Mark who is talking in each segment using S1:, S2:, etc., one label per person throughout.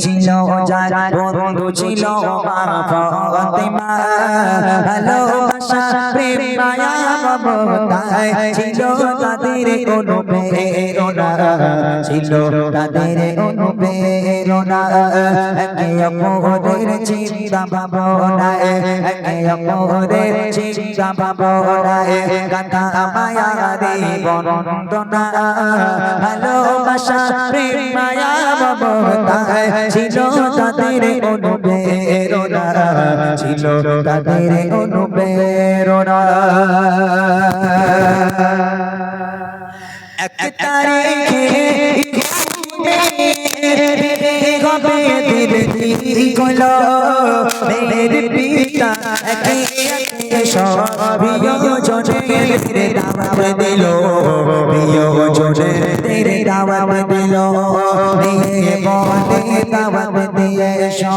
S1: ছিল বন্ধু ছিল ভালোবাসা প্রেম মায়া মমতায় ছিল তাদের কোনো প্রেরণা ছিল, তাদের কোনো প্রেরণা একে অপরের চিন্তা ভাবনায়, একে অপরের চিন্তা ভাবনায় গাথা মায়া রে বন্দনা। ভালোবাসা, প্রেম, মায়া মমতায় ছিল, তাদের অনুপ্রেরণা ছিল, তাদের অনুপ্রেরণা। এক তারিখে হবে দিদি গলো মেরে পিতা সবিয়োজনে তেরে দাওয়াত দিল বিয়োজনে তেরে দাওয়াত দিল মেয়ে বলে দাওয়াত দিয়ে এসো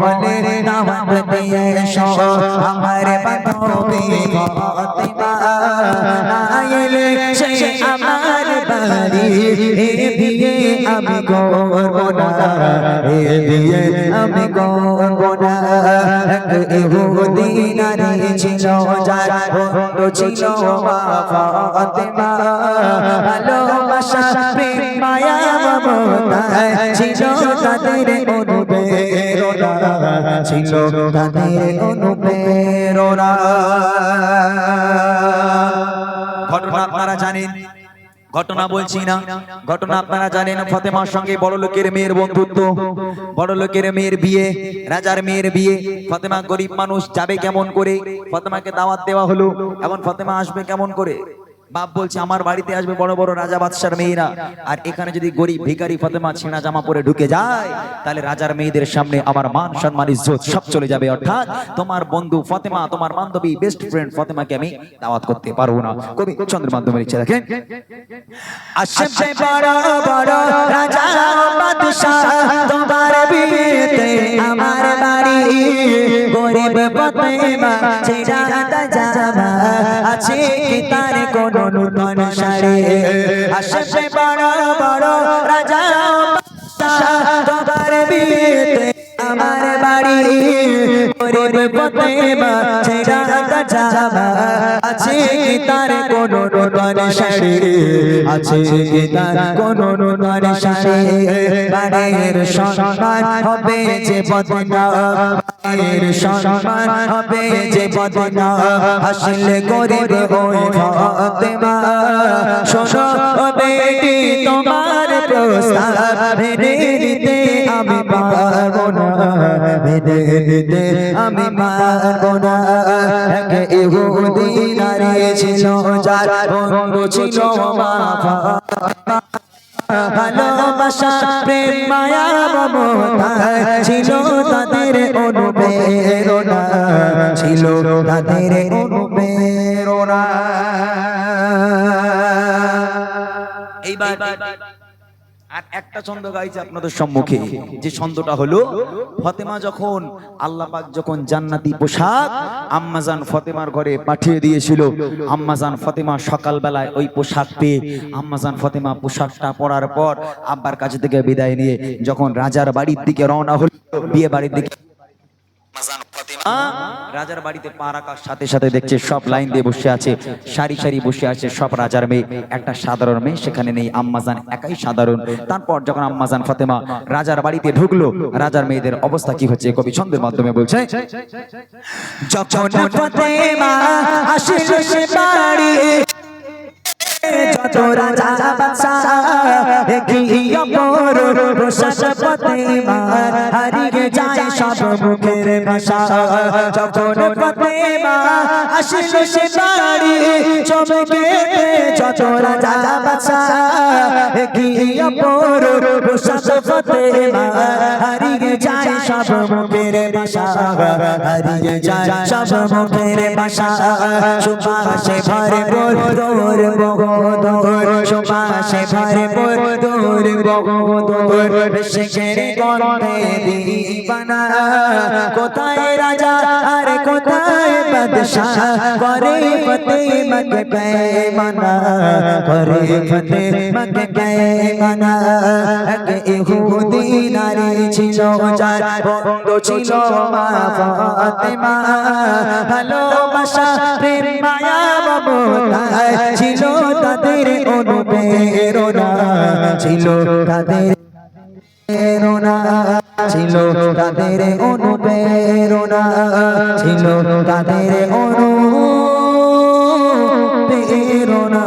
S1: বলে দাওয়াত দিয়ে এসো আমার বান্ধবী ফাতিমা এলে সে আমার বাড়ি। এ বিয়ে আমি করব না। এ বিয়ে আমি করব না। ইহুদিনারে ছিল যার বন্ধু ছিল মা ফাতেমা। ভালোবাসা, প্রেম, মায়া মমতায় ছিল তাদের অনুপ্রেরণা। ছিল তাদের অনুপ্রেরণা। জানেন? ঘটনা বলছি না। ঘটনা আপনারা জানেন, ফতেমার সঙ্গে বড় লোকের মেয়ের বন্ধুত্ব। বড় লোকের মেয়ের বিয়ে, রাজার মেয়ের বিয়ে। ফতেমা গরিব মানুষ, যাবে কেমন করে? ফতেমাকে দাওয়াত দেওয়া হলো। এমন ফতেমা আসবে কেমন করে? বাপ বলছে, আমার বাড়িতে আসবে বড় বড় রাজা বাদশার মেয়েরা। আর এখানে যদি গরিব ভিখারি ফতেমা ছেঁড়া জামা পরে ঢুকে যায়, তাহলে রাজার মেয়েদের সামনে আমার মান সম্মান, ইজ্জত সব চলে যাবে। অর্থাৎ তোমার বন্ধু ফতেমা, তোমার বান্ধবী বেস্ট ফ্রেন্ড ফতেমাকে আমি দাওয়াত করতে পারব না। কবি চন্দ্র মাধ্যমের ইচ্ছা বিয়েতে আমার আছে কি তার কোন নূতন শাড়ি। আসবে বড় বড় রাজা গরিব ফতেমা ছেঁড়া জামা আছে কি তার কোন নূতন শাড়ি? আছে কি তার কোন নূতন শাড়ি? বাড়ির সম্মান হবে যে বদনা বাড়ির সম্মান হবে যে বদনা আসলে গরিব ওই ফতেমা শোনো বেটি তোমার? মেনে নিতে আমি পারব না। মেনে নিতে আমি পারব না। এক ইহুদি নারী ছিল যার বন্ধু ছিল মা ভালোবাসা প্রেম মায়া মমতায় ছিল তাদের অনুপ্রেরণা। ছিল তাদের অনুপ্রেরণা। এইবার আর একটা ছন্দ গাইছে আপনাদের সম্মুখে, যে ছন্দটা হলো ফতেমা যখন আল্লাহ যখন জান্নাতি পোশাক আম্মাজান ফতেমার ঘরে পাঠিয়ে দিয়েছিল, আম্মাজান ফতেমা সকালবেলায় ওই পোশাক পেয়ে আম্মাজান ফতেমা পোশাকটা পরার পর আব্বার কাছে থেকে বিদায় নিয়ে যখন রাজার বাড়ির দিকে রওনা হলো, বিয়ে বাড়ির দিকে রাজার বাড়িতে পা রাখার সাথে সাথে দেখছে সব লাইন দিয়ে বসে আছে, সারি সারি বসে আছে সব রাজার মেয়ে। একটা সাধারণ মেয়ে, সেখানে নেই আম্মাজান একাই সাধারণ। তারপর যখন আম্মাজান ফাতেমা রাজার বাড়িতে ঢুকলো, রাজার মেয়েদের অবস্থা কি হচ্ছে কবি ছন্দের মাধ্যমে বলছে? যত রাজা বাদশা সব মুখের ভাষা। যখন ফতেমা আসিল সে বাড়ি, চমকে যত রাজা বাদশা। কি অপর প্রশাস ফতেমা, হারিয়ে যায় সব মুখের ভাষা। হারিয়ে যায় সব মুখের ভাষা। সুবাসে ভরে বোর দোর বগদোর সুবাসে ভরে বোর দোর বগদোর শেখের গন্ধে দিবানা কোথায় রাজা আর কোথায় বাদশাহ করে ফতে মকে পেমানা করে ফতে মকে পেমানা এক ইহুদি নারী ছিল যার বন্ধু ছিল মা ফাতেমা ভালোবাসা প্রেম মায়া মমতায় ছিল তাদের অনুপ্রেরণা ছিল ছিল তাদের প্রেরণা ছিল তাদের অনুপ্রেরণা ছিল তাদের অনু প্রেরণা